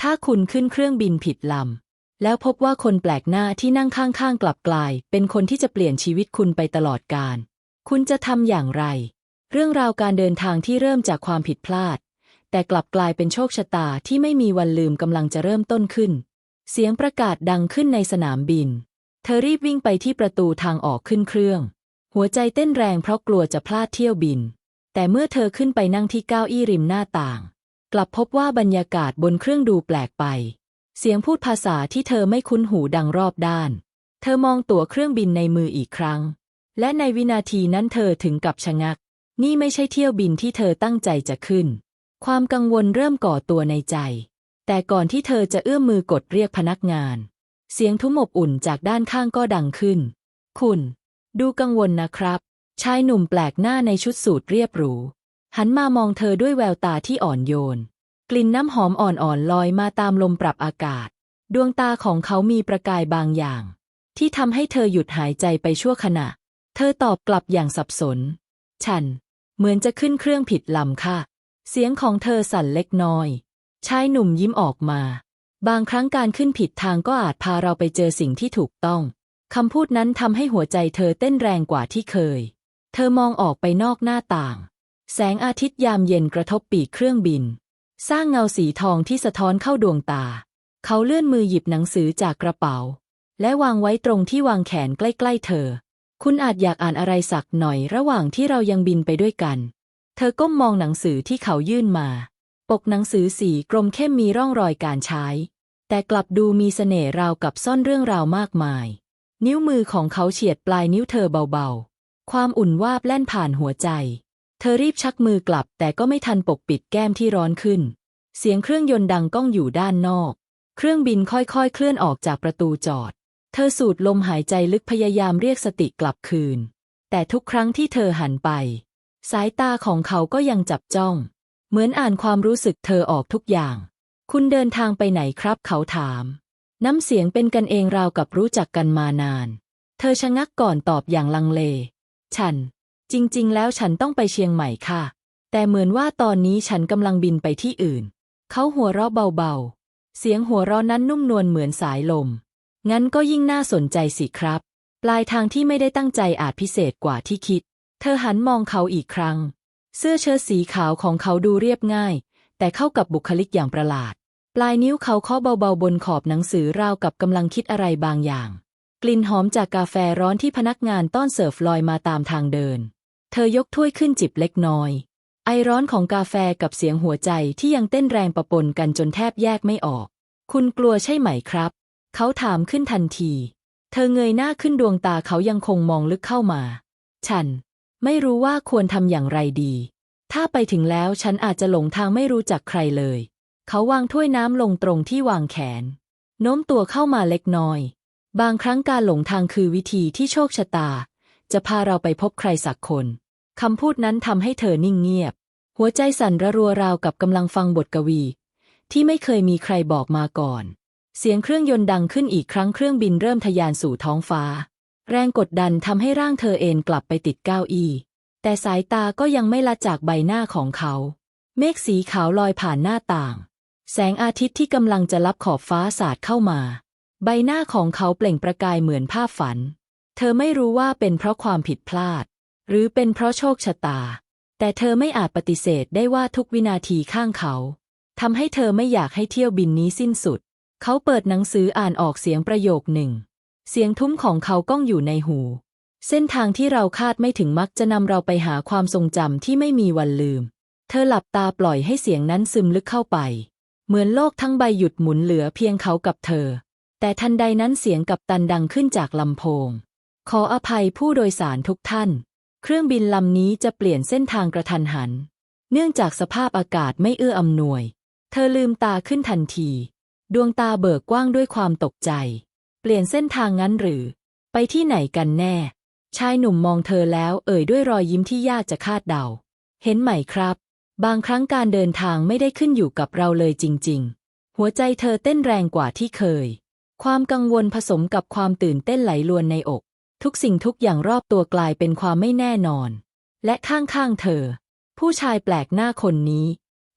ถ้าคุณขึ้นเครื่องบินผิดลำ แล้วพบว่าคนแปลกหน้าที่นั่งข้างๆกลับกลาย เป็นคนที่จะเปลี่ยนชีวิตคุณไปตลอดกาล คุณจะทำอย่างไร เรื่องราวการเดินทางที่เริ่มจากความผิดพลาด แต่กลับกลายเป็นโชคชะตาที่ไม่มีวันลืมกำลังจะเริ่มต้นขึ้น เสียงประกาศดังขึ้นในสนามบิน เธอรีบวิ่งไปที่ประตูทางออกขึ้นเครื่อง หัวใจเต้นแรงเพราะกลัวจะพลาดเที่ยวบิน แต่เมื่อเธอขึ้นไปนั่งที่เก้าอี้ริมหน้าต่าง กลับพบว่าบรรยากาศบนเครื่องดูแปลกไป เสียงพูดภาษาที่เธอไม่คุ้นหูดังรอบด้าน เธอมองตั๋วเครื่องบินในมืออีกครั้ง และในวินาทีนั้นเธอถึงกับชะงัก นี่ไม่ใช่เที่ยวบินที่เธอตั้งใจจะขึ้น ความกังวลเริ่มก่อตัวในใจ แต่ก่อนที่เธอจะเอื้อมมือกดเรียกพนักงาน เสียงทุ้มอบอุ่นจากด้านข้างก็ดังขึ้น คุณ ดูกังวลนะครับ ชายหนุ่มแปลกหน้าในชุดสูทเรียบหรู หันมามองเธอด้วยแววตาที่อ่อนโยน กลิ่นน้ำหอมอ่อนๆลอยมาตามลมปรับอากาศ ดวงตาของเขามีประกายบางอย่าง ที่ทำให้เธอหยุดหายใจไปชั่วขณะ เธอตอบกลับอย่างสับสน ฉัน เหมือนจะขึ้นเครื่องผิดลำค่ะ เสียงของเธอสั่นเล็กน้อย ชายหนุ่มยิ้มออกมา บางครั้งการขึ้นผิดทางก็อาจพาเราไปเจอสิ่งที่ถูกต้องคำพูดนั้นทำให้หัวใจเธอเต้นแรงกว่าที่เคย เธอมองออกไปนอกหน้าต่าง แสงอาทิตย์ยามเย็นกระทบปีกเครื่องบิน สร้างเงาสีทองที่สะท้อนเข้าดวงตา เขาเลื่อนมือหยิบหนังสือจากกระเป๋า และวางไว้ตรงที่วางแขนใกล้ๆเธอ คุณอาจอยากอ่านอะไรสักหน่อยระหว่างที่เรายังบินไปด้วยกัน เธอก้มมองหนังสือที่เขายื่นมา ปกหนังสือสีกรมเข้มมีร่องรอยการใช้ แต่กลับดูมีเสน่ห์ราวกับซ่อนเรื่องราวมากมาย นิ้วมือของเขาเฉียดปลายนิ้วเธอเบาๆ ความอุ่นวาบแล่นผ่านหัวใจ เธอรีบชักมือกลับแต่ก็ไม่ทันปกปิดแก้มที่ร้อนขึ้น เสียงเครื่องยนต์ดังก้องอยู่ด้านนอก เครื่องบินค่อยๆ เคลื่อนออกจากประตูจอด เธอสูดลมหายใจลึกพยายามเรียกสติกลับคืน แต่ทุกครั้งที่เธอหันไป สายตาของเขาก็ยังจับจ้อง เหมือนอ่านความรู้สึกเธอออกทุกอย่าง คุณเดินทางไปไหนครับเขาถาม น้ำเสียงเป็นกันเองราวกับรู้จักกันมานาน เธอชะงักก่อนตอบอย่างลังเล ฉัน จริง ๆ แล้วฉันต้องไปเชียงใหม่ค่ะ แต่เหมือนว่าตอนนี้ฉันกำลังบินไปที่อื่น เขาหัวเราะเบาๆ เสียงหัวเราะนั้นนุ่มนวลเหมือนสายลม งั้นก็ยิ่งน่าสนใจสิครับ ปลายทางที่ไม่ได้ตั้งใจอาจพิเศษกว่าที่คิด เธอหันมองเขาอีกครั้ง เสื้อเชิ้ตสีขาวของเขาดูเรียบง่าย แต่เข้ากับบุคลิกอย่างประหลาด ปลายนิ้วเขาเคาะเบาๆบนขอบหนังสือราวกับกำลังคิดอะไรบางอย่าง กลิ่นหอมจากกาแฟร้อนที่พนักงานต้อนเสิร์ฟลอยมาตามทางเดิน เธอยกถ้วยขึ้นจิบเล็กน้อย ไอร้อนของกาแฟกับเสียงหัวใจที่ยังเต้นแรงประปนกันจนแทบแยกไม่ออก คุณกลัวใช่ไหมครับ เขาถามขึ้นทันที เธอเงยหน้าขึ้นดวงตาเขายังคงมองลึกเข้ามา ฉัน ไม่รู้ว่าควรทำอย่างไรดี ถ้าไปถึงแล้วฉันอาจจะหลงทางไม่รู้จักใครเลย เขาวางถ้วยน้ำลงตรงที่วางแขน โน้มตัวเข้ามาเล็กน้อย บางครั้งการหลงทางคือวิธีที่โชคชะตา จะพาเราไปพบใครสักคนคำพูดนั้นทำให้เธอนิ่งเงียบ หัวใจสั่นระรัวราวกับกำลังฟังบทกวี ที่ไม่เคยมีใครบอกมาก่อน เสียงเครื่องยนต์ดังขึ้นอีกครั้งเครื่องบินเริ่มทะยานสู่ท้องฟ้า แรงกดดันทำให้ร่างเธอเอนกลับไปติดเก้าอี้แต่สายตาก็ยังไม่ละจากใบหน้าของเขา เมฆสีขาวลอยผ่านหน้าต่าง แสงอาทิตย์ที่กำลังจะลับขอบฟ้าสาดเข้ามา ใบหน้าของเขาเปล่งประกายเหมือนภาพฝัน เธอไม่รู้ว่าเป็นเพราะความผิดพลาด หรือเป็นเพราะโชคชะตา แต่เธอไม่อาจปฏิเสธได้ว่าทุกวินาทีข้างเขาทำให้เธอไม่อยากให้เที่ยวบินนี้สิ้นสุด เขาเปิดหนังสืออ่านออกเสียงประโยคหนึ่ง เสียงทุ้มของเขาก้องอยู่ในหู เส้นทางที่เราคาดไม่ถึงมักจะนำเราไปหาความทรงจำที่ไม่มีวันลืม เธอหลับตาปล่อยให้เสียงนั้นซึมลึกเข้าไป เหมือนโลกทั้งใบหยุดหมุนเหลือเพียงเขากับเธอ แต่ทันใดนั้นเสียงกับตันดังขึ้นจากลำโพง ขออภัยผู้โดยสารทุกท่าน เครื่องบินลำนี้จะเปลี่ยนเส้นทางกระทันหัน เนื่องจากสภาพอากาศไม่เอื้ออำนวย เธอลืมตาขึ้นทันที ดวงตาเบิกกว้างด้วยความตกใจ เปลี่ยนเส้นทางงั้นหรือ ไปที่ไหนกันแน่ ชายหนุ่มมองเธอแล้วเอ่ยด้วยรอยยิ้มที่ยากจะคาดเดา เห็นไหมครับ บางครั้งการเดินทางไม่ได้ขึ้นอยู่กับเราเลยจริง ๆ หัวใจเธอเต้นแรงกว่าที่เคย ความกังวลผสมกับความตื่นเต้นไหลลวนในอก ทุกสิ่งทุกอย่างรอบตัวกลายเป็นความไม่แน่นอน และข้างๆเธอ ผู้ชายแปลกหน้าคนนี้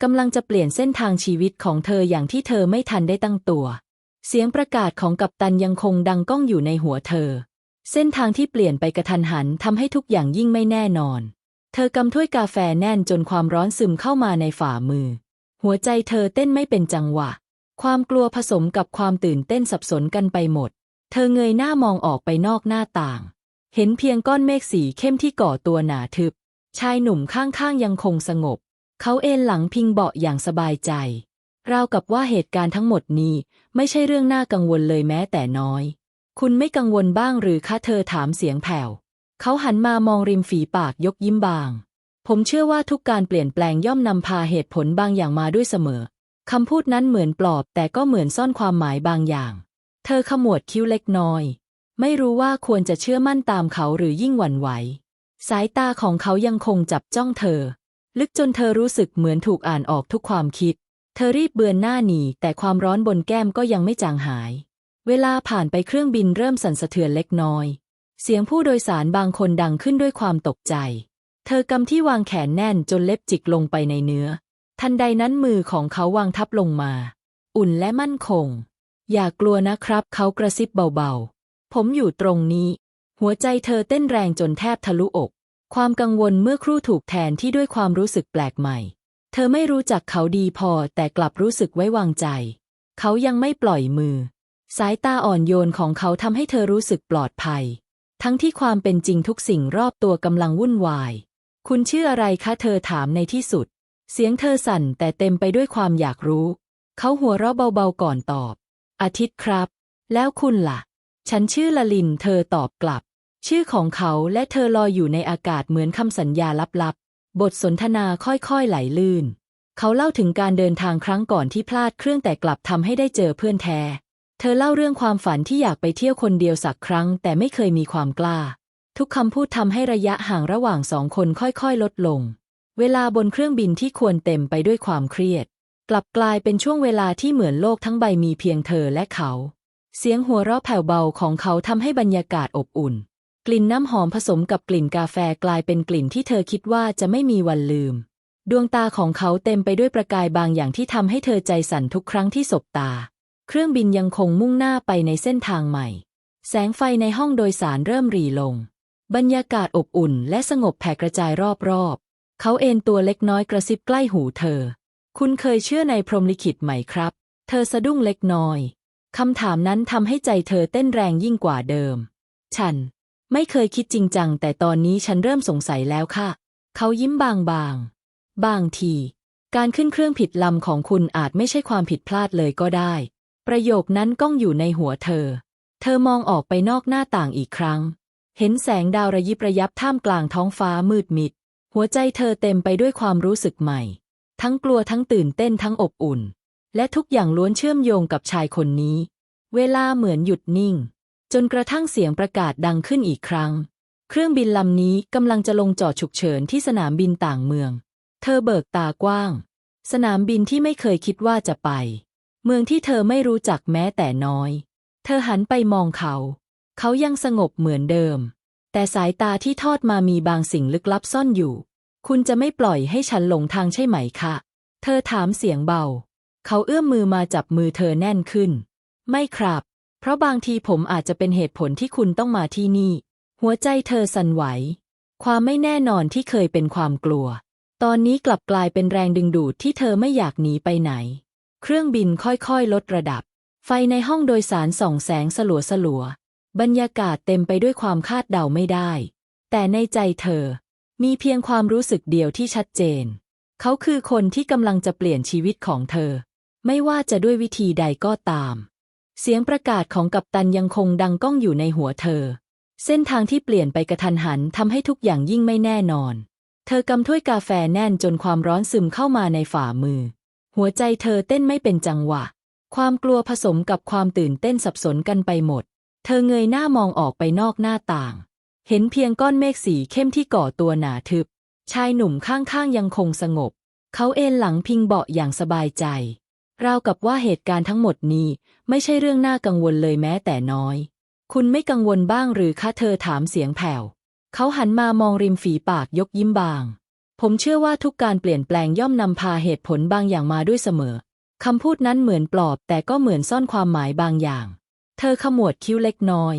กำลังจะเปลี่ยนเส้นทางชีวิตของเธออย่างที่เธอไม่ทันได้ตั้งตัว เสียงประกาศของกัปตันยังคงดังก้องอยู่ในหัวเธอ เส้นทางที่เปลี่ยนไปกระทันหันทำให้ทุกอย่างยิ่งไม่แน่นอน เธอกำถ้วยกาแฟแน่นจนความร้อนซึมเข้ามาในฝ่ามือ หัวใจเธอเต้นไม่เป็นจังหวะ ความกลัวผสมกับความตื่นเต้นสับสนกันไปหมด เธอเงยหน้ามองออกไปนอกหน้าต่าง เห็นเพียงก้อนเมฆสีเข้มที่ก่อตัวหนาทึบ ชายหนุ่มข้างๆยังคงสงบ เขาเอนหลังพิงเบาะอย่างสบายใจ ราวกับว่าเหตุการณ์ทั้งหมดนี้ไม่ใช่เรื่องน่ากังวลเลยแม้แต่น้อย คุณไม่กังวลบ้างหรือคะเธอถามเสียงแผ่ว เขาหันมามองริมฝีปากยกยิ้มบาง ผมเชื่อว่าทุกการเปลี่ยนแปลงย่อมนำพาเหตุผลบางอย่างมาด้วยเสมอคำพูดนั้นเหมือนปลอบแต่ก็เหมือนซ่อนความหมายบางอย่าง เธอขมวดคิ้วเล็กน้อย ไม่รู้ว่าควรจะเชื่อมั่นตามเขาหรือยิ่งหวั่นไหว สายตาของเขายังคงจับจ้องเธอ ลึกจนเธอรู้สึกเหมือนถูกอ่านออกทุกความคิด เธอรีบเบือนหน้าหนีแต่ความร้อนบนแก้มก็ยังไม่จางหาย เวลาผ่านไปเครื่องบินเริ่มสั่นสะเทือนเล็กน้อย เสียงผู้โดยสารบางคนดังขึ้นด้วยความตกใจ เธอกำที่วางแขนแน่นจนเล็บจิกลงไปในเนื้อ ทันใดนั้นมือของเขาวางทับลงมา อุ่นและมั่นคง อย่ากลัวนะครับ เขากระซิบเบาๆ ผมอยู่ตรงนี้ หัวใจเธอเต้นแรงจนแทบทะลุอก ความกังวลเมื่อครู่ถูกแทนที่ด้วยความรู้สึกแปลกใหม่ เธอไม่รู้จักเขาดีพอแต่กลับรู้สึกไว้วางใจ เขายังไม่ปล่อยมือ สายตาอ่อนโยนของเขาทำให้เธอรู้สึกปลอดภัย ทั้งที่ความเป็นจริงทุกสิ่งรอบตัวกำลังวุ่นวาย คุณชื่ออะไรคะเธอถามในที่สุด เสียงเธอสั่นแต่เต็มไปด้วยความอยากรู้ เขาหัวเราะเบาๆก่อนตอบ อาทิตย์ครับ แล้วคุณล่ะ ฉันชื่อละลินเธอตอบกลับ ชื่อของเขาและเธอลอยอยู่ในอากาศเหมือนคำสัญญาลับๆ บทสนทนาค่อยๆไหลลื่น เขาเล่าถึงการเดินทางครั้งก่อนที่พลาดเครื่องแต่กลับทำให้ได้เจอเพื่อนแท้ เธอเล่าเรื่องความฝันที่อยากไปเที่ยวคนเดียวสักครั้ง แต่ไม่เคยมีความกล้า ทุกคำพูดทำให้ระยะห่างระหว่างสองคนค่อยๆ ลดลง เวลาบนเครื่องบินที่ควรเต็มไปด้วยความเครียด กลับกลายเป็นช่วงเวลาที่เหมือนโลกทั้งใบมีเพียงเธอและเขา เสียงหัวเราะแผ่วเบาของเขาทำให้บรรยากาศอบอุ่น กลิ่นน้ำหอมผสมกับกลิ่นกาแฟกลายเป็นกลิ่นที่เธอคิดว่าจะไม่มีวันลืม ดวงตาของเขาเต็มไปด้วยประกายบางอย่างที่ทำให้เธอใจสั่นทุกครั้งที่สบตา เครื่องบินยังคงมุ่งหน้าไปในเส้นทางใหม่ แสงไฟในห้องโดยสารเริ่มรีลง บรรยากาศอบอุ่น และสงบแผ่กระจายรอบๆ เขาเอนตัวเล็กน้อยกระซิบใกล้หูเธอ คุณเคยเชื่อในพรหมลิขิตไหมครับ เธอสะดุ้งเล็กน้อย คำถามนั้นทำให้ใจเธอเต้นแรงยิ่งกว่าเดิม ฉัน ไม่เคยคิดจริงจัง แต่ตอนนี้ฉันเริ่มสงสัยแล้วค่ะ เขายิ้มบางๆบางที การขึ้นเครื่องผิดลำของคุณอาจไม่ใช่ความผิดพลาดเลยก็ได้ ประโยคนั้นก้องอยู่ในหัวเธอ เธอมองออกไปนอกหน้าต่างอีกครั้ง เห็นแสงดาวระยิบระยับท่ามกลางท้องฟ้ามืดมิด หัวใจเธอเต็มไปด้วยความรู้สึกใหม่ ทั้งกลัวทั้งตื่นเต้นทั้งอบอุ่น และทุกอย่างล้วนเชื่อมโยงกับชายคนนี้ เวลาเหมือนหยุดนิ่ง จนกระทั่งเสียงประกาศดังขึ้นอีกครั้ง เครื่องบินลำนี้กำลังจะลงจอดฉุกเฉินที่สนามบินต่างเมือง เธอเบิกตากว้าง สนามบินที่ไม่เคยคิดว่าจะไป เมืองที่เธอไม่รู้จักแม้แต่น้อย เธอหันไปมองเขา เขายังสงบเหมือนเดิม แต่สายตาที่ทอดมามีบางสิ่งลึกลับซ่อนอยู่ คุณจะไม่ปล่อยให้ฉันหลงทางใช่ไหมคะ เธอถามเสียงเบา เขาเอื้อมมือมาจับมือเธอแน่นขึ้น ไม่ครับ เพราะบางทีผมอาจจะเป็นเหตุผลที่คุณต้องมาที่นี่ หัวใจเธอสั่นไหว ความไม่แน่นอนที่เคยเป็นความกลัว ตอนนี้กลับกลายเป็นแรงดึงดูดที่เธอไม่อยากหนีไปไหน เครื่องบินค่อยๆ ลดระดับ ไฟในห้องโดยสารส่องแสงสลัวสลัวๆบรรยากาศเต็มไปด้วยความคาดเดาไม่ได้ แต่ในใจเธอ มีเพียงความรู้สึกเดียวที่ชัดเจน เขาคือคนที่กำลังจะเปลี่ยนชีวิตของเธอ ไม่ว่าจะด้วยวิธีใดก็ตาม เสียงประกาศของกัปตันยังคงดังก้องอยู่ในหัวเธอ เส้นทางที่เปลี่ยนไปกระทันหันทำให้ทุกอย่างยิ่งไม่แน่นอน เธอกำถ้วยกาแฟแน่นจนความร้อนซึมเข้ามาในฝ่ามือ หัวใจเธอเต้นไม่เป็นจังหวะ ความกลัวผสมกับความตื่นเต้นสับสนกันไปหมด เธอเงยหน้ามองออกไปนอกหน้าต่าง เห็นเพียงก้อนเมฆสีเข้มที่ก่อตัวหนาทึบ ชายหนุ่มข้างๆยังคงสงบ เขาเอนหลังพิงเบาะอย่างสบายใจ ราวกับว่าเหตุการณ์ทั้งหมดนี้ไม่ใช่เรื่องน่ากังวลเลยแม้แต่น้อย คุณไม่กังวลบ้างหรือคะเธอถามเสียงแผ่ว เขาหันมามองริมฝีปากยกยิ้มบาง ผมเชื่อว่าทุกการเปลี่ยนแปลงย่อมนำพาเหตุผลบางอย่างมาด้วยเสมอ คำพูดนั้นเหมือนปลอบแต่ก็เหมือนซ่อนความหมายบางอย่าง เธอขมวดคิ้วเล็กน้อย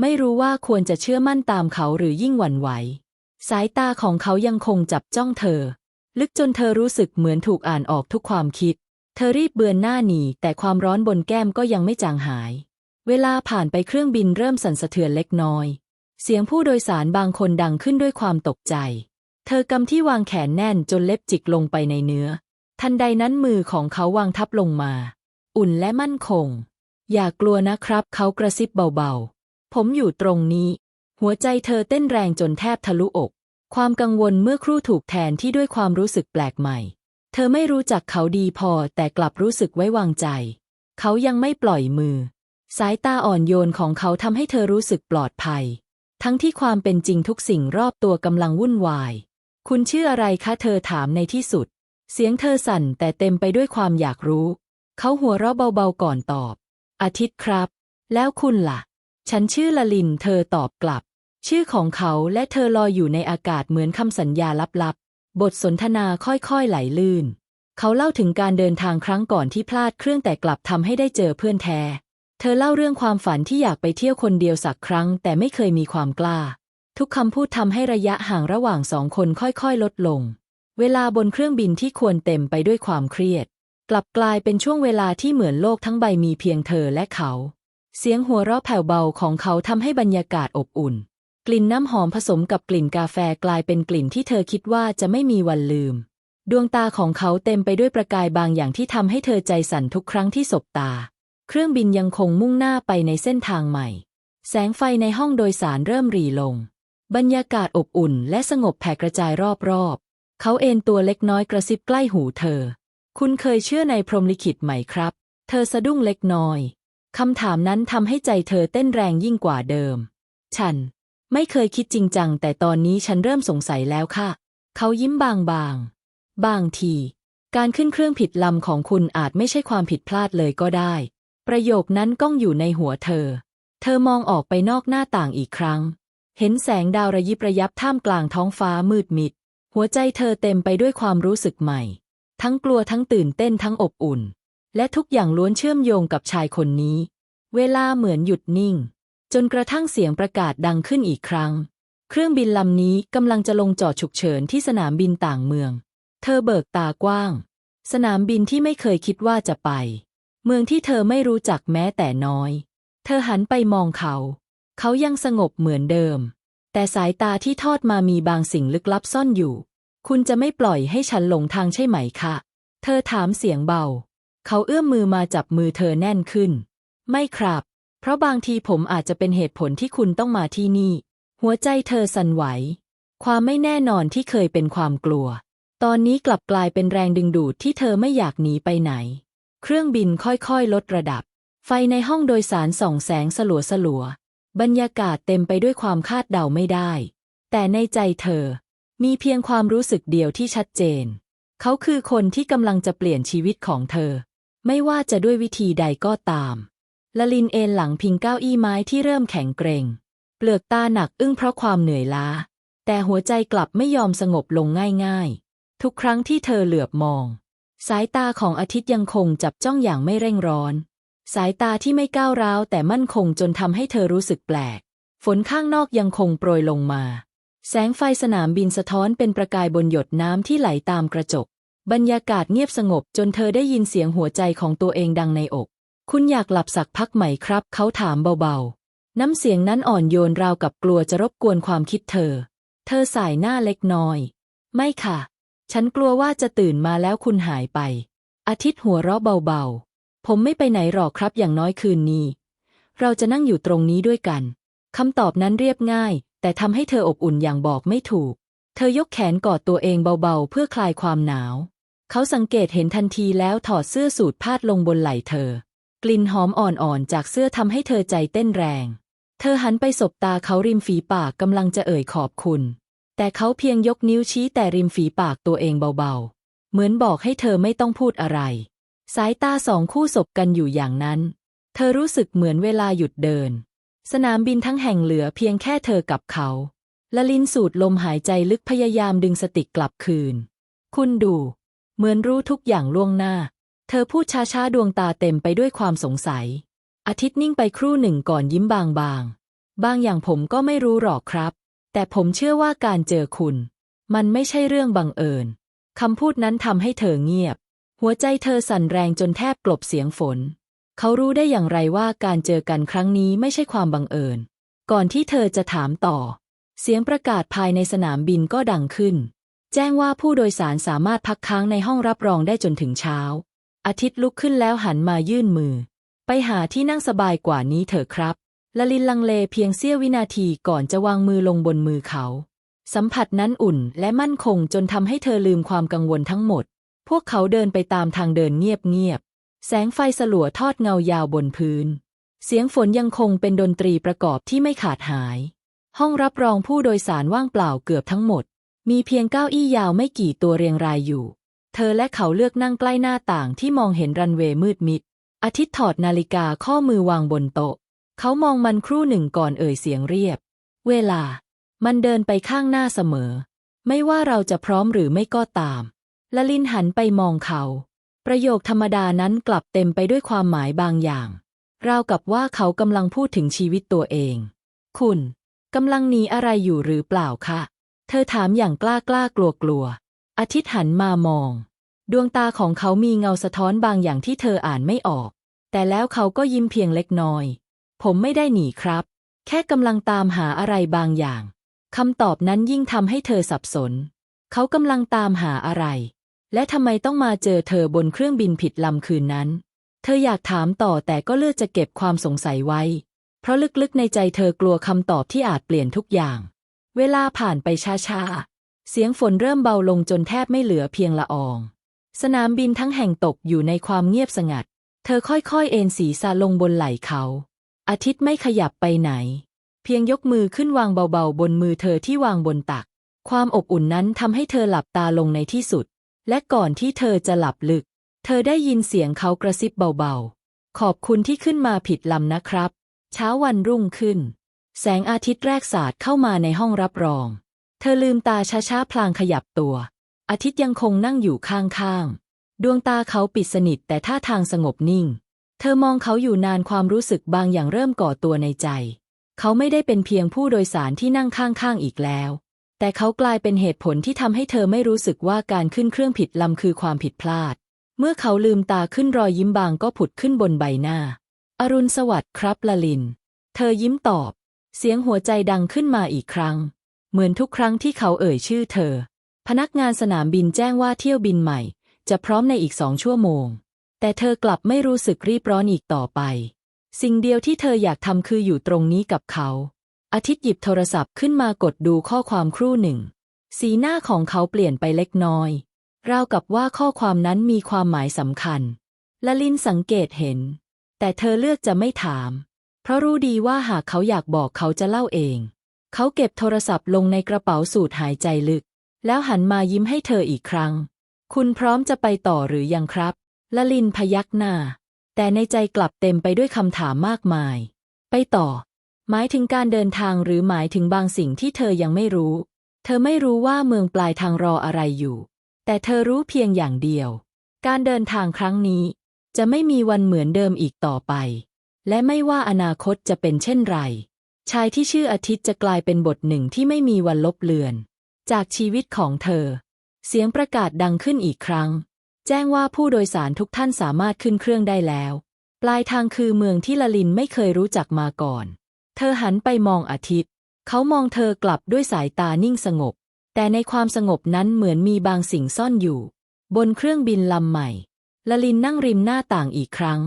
ไม่รู้ว่าควรจะเชื่อมั่นตามเขาหรือยิ่งหวั่นไหว สายตาของเขายังคงจับจ้องเธอ ลึกจนเธอรู้สึกเหมือนถูกอ่านออกทุกความคิด เธอรีบเบือนหน้าหนีแต่ความร้อนบนแก้มก็ยังไม่จางหาย เวลาผ่านไปเครื่องบินเริ่มสั่นสะเทือนเล็กน้อย เสียงผู้โดยสารบางคนดังขึ้นด้วยความตกใจ เธอกำที่วางแขนแน่นจนเล็บจิกลงไปในเนื้อ ทันใดนั้นมือของเขาวางทับลงมา อุ่นและมั่นคง อย่ากลัวนะครับเขากระซิบเบาๆ ผมอยู่ตรงนี้ หัวใจเธอเต้นแรงจนแทบทะลุอก ความกังวลเมื่อครู่ถูกแทนที่ด้วยความรู้สึกแปลกใหม่ เธอไม่รู้จักเขาดีพอแต่กลับรู้สึกไว้วางใจ เขายังไม่ปล่อยมือ สายตาอ่อนโยนของเขาทำให้เธอรู้สึกปลอดภัย ทั้งที่ความเป็นจริงทุกสิ่งรอบตัวกำลังวุ่นวาย คุณชื่ออะไรคะเธอถามในที่สุด เสียงเธอสั่นแต่เต็มไปด้วยความอยากรู้ เขาหัวเราะเบาๆก่อนตอบ อาทิตย์ครับ แล้วคุณล่ะ ฉันชื่อละลิน เธอตอบกลับ ชื่อของเขาและเธอลอยอยู่ในอากาศเหมือนคำสัญญาลับๆ บทสนทนาค่อยๆไหลลื่น เขาเล่าถึงการเดินทางครั้งก่อนที่พลาดเครื่องแต่กลับทำให้ได้เจอเพื่อนแท้ เธอเล่าเรื่องความฝันที่อยากไปเที่ยวคนเดียวสักครั้ง แต่ไม่เคยมีความกล้า ทุกคำพูดทำให้ระยะห่างระหว่างสองคนค่อยๆ ลดลง เวลาบนเครื่องบินที่ควรเต็มไปด้วยความเครียด กลับกลายเป็นช่วงเวลาที่เหมือนโลกทั้งใบมีเพียงเธอและเขา เสียงหัวเราะแผ่วเบาของเขาทำให้บรรยากาศอบอุ่น กลิ่นน้ำหอมผสมกับกลิ่นกาแฟกลายเป็นกลิ่นที่เธอคิดว่าจะไม่มีวันลืม ดวงตาของเขาเต็มไปด้วยประกายบางอย่างที่ทำให้เธอใจสั่นทุกครั้งที่สบตา เครื่องบินยังคงมุ่งหน้าไปในเส้นทางใหม่ แสงไฟในห้องโดยสารเริ่มรีลง บรรยากาศอบอุ่นและสงบแผ่กระจายรอบๆ เขาเอนตัวเล็กน้อยกระซิบใกล้หูเธอ คุณเคยเชื่อในพรหมลิขิตไหมครับ เธอสะดุ้งเล็กน้อย คำถามนั้นทำให้ใจเธอเต้นแรงยิ่งกว่าเดิม ฉัน ไม่เคยคิดจริงจัง แต่ตอนนี้ฉันเริ่มสงสัยแล้วค่ะ เขายิ้มบางๆบางที การขึ้นเครื่องผิดลำของคุณอาจไม่ใช่ความผิดพลาดเลยก็ได้ ประโยคนั้นก้องอยู่ในหัวเธอ เธอมองออกไปนอกหน้าต่างอีกครั้ง เห็นแสงดาวระยิบระยับท่ามกลางท้องฟ้ามืดมิด หัวใจเธอเต็มไปด้วยความรู้สึกใหม่ ทั้งกลัวทั้งตื่นเต้นทั้งอบอุ่น และทุกอย่างล้วนเชื่อมโยงกับชายคนนี้ เวลาเหมือนหยุดนิ่ง จนกระทั่งเสียงประกาศดังขึ้นอีกครั้ง เครื่องบินลำนี้กำลังจะลงจอดฉุกเฉินที่สนามบินต่างเมือง เธอเบิกตากว้าง สนามบินที่ไม่เคยคิดว่าจะไป เมืองที่เธอไม่รู้จักแม้แต่น้อย เธอหันไปมองเขา เขายังสงบเหมือนเดิม แต่สายตาที่ทอดมามีบางสิ่งลึกลับซ่อนอยู่ คุณจะไม่ปล่อยให้ฉันหลงทางใช่ไหมคะ เธอถามเสียงเบา เขาเอื้อมมือมาจับมือเธอแน่นขึ้น ไม่ครับ เพราะบางทีผมอาจจะเป็นเหตุผลที่คุณต้องมาที่นี่ หัวใจเธอสั่นไหว ความไม่แน่นอนที่เคยเป็นความกลัว ตอนนี้กลับกลายเป็นแรงดึงดูดที่เธอไม่อยากหนีไปไหน เครื่องบินค่อยๆ ลดระดับ ไฟในห้องโดยสารส่องแสงสลัวสลัวๆบรรยากาศเต็มไปด้วยความคาดเดาไม่ได้ แต่ในใจเธอ มีเพียงความรู้สึกเดียวที่ชัดเจน เขาคือคนที่กำลังจะเปลี่ยนชีวิตของเธอ ไม่ว่าจะด้วยวิธีใดก็ตามละลินเอนหลังพิงเก้าอี้ไม้ที่เริ่มแข็งเกรงเปลือกตาหนักอึ้งเพราะความเหนื่อยล้า แต่หัวใจกลับไม่ยอมสงบลงง่ายๆ ทุกครั้งที่เธอเหลือบมอง สายตาของอาทิตย์ยังคงจับจ้องอย่างไม่เร่งร้อน สายตาที่ไม่ก้าวร้าวแต่มั่นคงจนทำให้เธอรู้สึกแปลก ฝนข้างนอกยังคงโปรยลงมา แสงไฟสนามบินสะท้อนเป็นประกายบนหยดน้ำที่ไหลตามกระจก บรรยากาศเงียบสงบจนเธอได้ยินเสียงหัวใจของตัวเองดังในอก คุณอยากหลับสักพักไหมครับ เขาถามเบาๆ น้ำเสียงนั้นอ่อนโยนราวกับกลัวจะรบกวนความคิดเธอ เธอสายหน้าเล็กน้อย ไม่ค่ะ ฉันกลัวว่าจะตื่นมาแล้วคุณหายไป อาทิตย์หัวเราะเบาๆ ผมไม่ไปไหนหรอกครับอย่างน้อยคืนนี้ เราจะนั่งอยู่ตรงนี้ด้วยกันคำตอบนั้นเรียบง่าย แต่ทำให้เธออบอุ่นอย่างบอกไม่ถูก เธอยกแขนกอดตัวเองเบาๆ เพื่อคลายความหนาว เขาสังเกตเห็นทันทีแล้วถอดเสื้อสูทพาดลงบนไหล่เธอ กลิ่นหอมอ่อนๆจากเสื้อทำให้เธอใจเต้นแรง เธอหันไปสบตาเขาริมฝีปากกำลังจะเอ่ยขอบคุณ แต่เขาเพียงยกนิ้วชี้แต่ริมฝีปากตัวเองเบาๆ เหมือนบอกให้เธอไม่ต้องพูดอะไร สายตาสองคู่สบกันอยู่อย่างนั้น เธอรู้สึกเหมือนเวลาหยุดเดิน สนามบินทั้งแห่งเหลือเพียงแค่เธอกับเขา ละลินสูดลมหายใจลึกพยายามดึงสติกลับคืน คุณดู เหมือนรู้ทุกอย่างล่วงหน้า เธอพูดช้าๆ ดวงตาเต็มไปด้วยความสงสัย อาทิตย์นิ่งไปครู่หนึ่งก่อนยิ้มบางๆ บางอย่างผมก็ไม่รู้หรอกครับ แต่ผมเชื่อว่าการเจอคุณ มันไม่ใช่เรื่องบังเอิญคำพูดนั้นทำให้เธอเงียบ หัวใจเธอสั่นแรงจนแทบกลบเสียงฝน เขารู้ได้อย่างไรว่าการเจอกันครั้งนี้ไม่ใช่ความบังเอิญ ก่อนที่เธอจะถามต่อ เสียงประกาศภายในสนามบินก็ดังขึ้น แจ้งว่าผู้โดยสารสามารถพักค้างในห้องรับรองได้จนถึงเช้า อาทิตย์ลุกขึ้นแล้วหันมายื่นมือ ไปหาที่นั่งสบายกว่านี้เถอะครับละลินลังเลเพียงเสี้ยววินาทีก่อนจะวางมือลงบนมือเขา สัมผัสนั้นอุ่นและมั่นคงจนทำให้เธอลืมความกังวลทั้งหมด พวกเขาเดินไปตามทางเดินเงียบๆแสงไฟสลัวทอดเงายาวบนพื้น เสียงฝนยังคงเป็นดนตรีประกอบที่ไม่ขาดหาย ห้องรับรองผู้โดยสารว่างเปล่าเกือบทั้งหมด มีเพียงเก้าอี้ยาวไม่กี่ตัวเรียงรายอยู่ เธอและเขาเลือกนั่งใกล้หน้าต่างที่มองเห็นรันเวย์มืดมิด อาทิตย์ถอดนาฬิกาข้อมือวางบนโต๊ะ เขามองมันครู่หนึ่งก่อนเอ่ยเสียงเรียบ เวลา มันเดินไปข้างหน้าเสมอ ไม่ว่าเราจะพร้อมหรือไม่ก็ตาม ละลินหันไปมองเขา ประโยคธรรมดานั้นกลับเต็มไปด้วยความหมายบางอย่าง ราวกับว่าเขากำลังพูดถึงชีวิตตัวเอง คุณกำลังหนีอะไรอยู่หรือเปล่าคะ เธอถามอย่างกล้ากล้ากลัวกลัว อาทิตย์หันมามอง ดวงตาของเขามีเงาสะท้อนบางอย่างที่เธออ่านไม่ออก แต่แล้วเขาก็ยิ้มเพียงเล็กน้อย ผมไม่ได้หนีครับ แค่กำลังตามหาอะไรบางอย่างคำตอบนั้นยิ่งทำให้เธอสับสน เขากำลังตามหาอะไร และทำไมต้องมาเจอเธอบนเครื่องบินผิดลำคืนนั้น เธออยากถามต่อแต่ก็เลือกจะเก็บความสงสัยไว้ เพราะลึกๆในใจเธอกลัวคำตอบที่อาจเปลี่ยนทุกอย่าง เวลาผ่านไปช้าๆ เสียงฝนเริ่มเบาลงจนแทบไม่เหลือเพียงละออง สนามบินทั้งแห่งตกอยู่ในความเงียบสงัด เธอค่อยๆ เอนศีรษะลงบนไหล่เขา อาทิตย์ไม่ขยับไปไหน เพียงยกมือขึ้นวางเบาๆ บนมือเธอที่วางบนตัก ความอบอุ่นนั้นทำให้เธอหลับตาลงในที่สุด และก่อนที่เธอจะหลับลึก เธอได้ยินเสียงเขากระซิบเบาๆ ขอบคุณที่ขึ้นมาผิดลำนะครับ เช้าวันรุ่งขึ้น แสงอาทิตย์แรกสาดเข้ามาในห้องรับรอง เธอลืมตาช้าๆพลางขยับตัว อาทิตย์ยังคงนั่งอยู่ข้างๆ ดวงตาเขาปิดสนิทแต่ท่าทางสงบนิ่ง เธอมองเขาอยู่นานความรู้สึกบางอย่างเริ่มก่อตัวในใจ เขาไม่ได้เป็นเพียงผู้โดยสารที่นั่งข้างๆอีกแล้ว แต่เขากลายเป็นเหตุผลที่ทำให้เธอไม่รู้สึกว่าการขึ้นเครื่องผิดลำคือความผิดพลาด เมื่อเขาลืมตาขึ้นรอยยิ้มบางก็ผุดขึ้นบนใบหน้า อรุณสวัสดิ์ครับละลิน เธอยิ้มตอบ เสียงหัวใจดังขึ้นมาอีกครั้ง เหมือนทุกครั้งที่เขาเอ่ยชื่อเธอ พนักงานสนามบินแจ้งว่าเที่ยวบินใหม่ จะพร้อมในอีกสองชั่วโมง แต่เธอกลับไม่รู้สึกรีบร้อนอีกต่อไป สิ่งเดียวที่เธออยากทำคืออยู่ตรงนี้กับเขา อาทิตย์หยิบโทรศัพท์ขึ้นมากดดูข้อความครู่หนึ่ง สีหน้าของเขาเปลี่ยนไปเล็กน้อยราวกับว่าข้อความนั้นมีความหมายสำคัญ ละลินสังเกตเห็น แต่เธอเลือกจะไม่ถาม เพราะรู้ดีว่าหากเขาอยากบอกเขาจะเล่าเอง เขาเก็บโทรศัพท์ลงในกระเป๋าสูดหายใจลึก แล้วหันมายิ้มให้เธออีกครั้ง คุณพร้อมจะไปต่อหรือยังครับละลินพยักหน้า แต่ในใจกลับเต็มไปด้วยคำถามมากมาย ไปต่อ หมายถึงการเดินทางหรือหมายถึงบางสิ่งที่เธอยังไม่รู้ เธอไม่รู้ว่าเมืองปลายทางรออะไรอยู่ แต่เธอรู้เพียงอย่างเดียว การเดินทางครั้งนี้ จะไม่มีวันเหมือนเดิมอีกต่อไป และไม่ว่าอนาคตจะเป็นเช่นไร ชายที่ชื่ออาทิตย์จะกลายเป็นบทหนึ่งที่ไม่มีวันลบเลือน จากชีวิตของเธอ เสียงประกาศดังขึ้นอีกครั้ง แจ้งว่าผู้โดยสารทุกท่านสามารถขึ้นเครื่องได้แล้ว ปลายทางคือเมืองที่ลลินไม่เคยรู้จักมาก่อน เธอหันไปมองอาทิตย์ เขามองเธอกลับด้วยสายตานิ่งสงบ แต่ในความสงบนั้นเหมือนมีบางสิ่งซ่อนอยู่ บนเครื่องบินลำใหม่ลลินนั่งริมหน้าต่างอีกครั้ง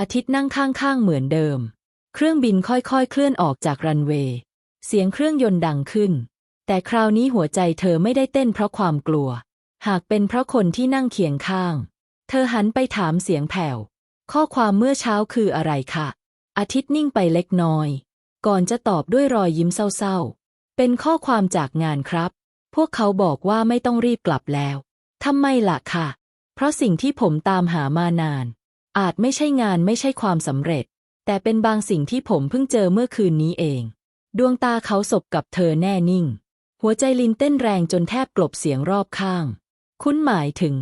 อาทิตย์นั่งข้างๆเหมือนเดิม เครื่องบินค่อยๆ เคลื่อนออกจากรันเวย์ เสียงเครื่องยนต์ดังขึ้น แต่คราวนี้หัวใจเธอไม่ได้เต้นเพราะความกลัว หากเป็นเพราะคนที่นั่งเคียงข้าง เธอหันไปถามเสียงแผ่ว ข้อความเมื่อเช้าคืออะไรคะ อาทิตย์นิ่งไปเล็กน้อย ก่อนจะตอบด้วยรอยยิ้มเศร้าๆ เป็นข้อความจากงานครับ พวกเขาบอกว่าไม่ต้องรีบกลับแล้ว ทำไมล่ะคะ เพราะสิ่งที่ผมตามหามานาน อาจไม่ใช่งานไม่ใช่ความสำเร็จ แต่เป็นบางสิ่งที่ผมเพิ่งเจอเมื่อคืนนี้เอง ดวงตาเขาสบกับเธอแน่นิ่ง หัวใจลินเต้นแรงจนแทบกลบเสียงรอบข้าง คุณหมายถึง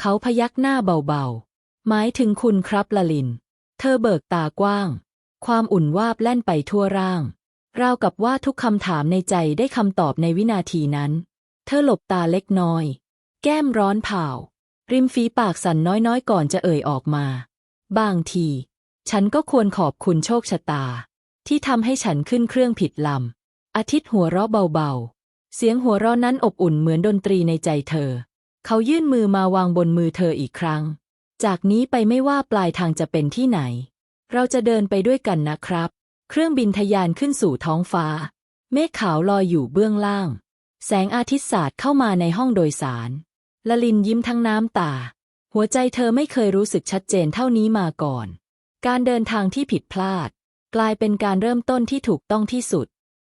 เขาพยักหน้าเบาๆ หมายถึงคุณครับละลิน เธอเบิกตากว้าง ความอุ่นวาบแล่นไปทั่วร่าง ราวกับว่าทุกคำถามในใจได้คำตอบในวินาทีนั้น เธอหลบตาเล็กน้อย แก้มร้อนเผาริมฝีปากสั่นน้อยๆ ก่อนจะเอ่ยออกมา บางที ฉันก็ควรขอบคุณโชคชะตา ที่ทำให้ฉันขึ้นเครื่องผิดลำ อาทิตย์หัวเราะเบาๆ เสียงหัวเราะนั้นอบอุ่นเหมือนดนตรีในใจเธอ เขายื่นมือมาวางบนมือเธออีกครั้ง จากนี้ไปไม่ว่าปลายทางจะเป็นที่ไหน เราจะเดินไปด้วยกันนะครับ เครื่องบินทะยานขึ้นสู่ท้องฟ้า เมฆขาวลอยอยู่เบื้องล่าง แสงอาทิตย์สาดเข้ามาในห้องโดยสารละลินยิ้มทั้งน้ำตา หัวใจเธอไม่เคยรู้สึกชัดเจนเท่านี้มาก่อน การเดินทางที่ผิดพลาด กลายเป็นการเริ่มต้นที่ถูกต้องที่สุด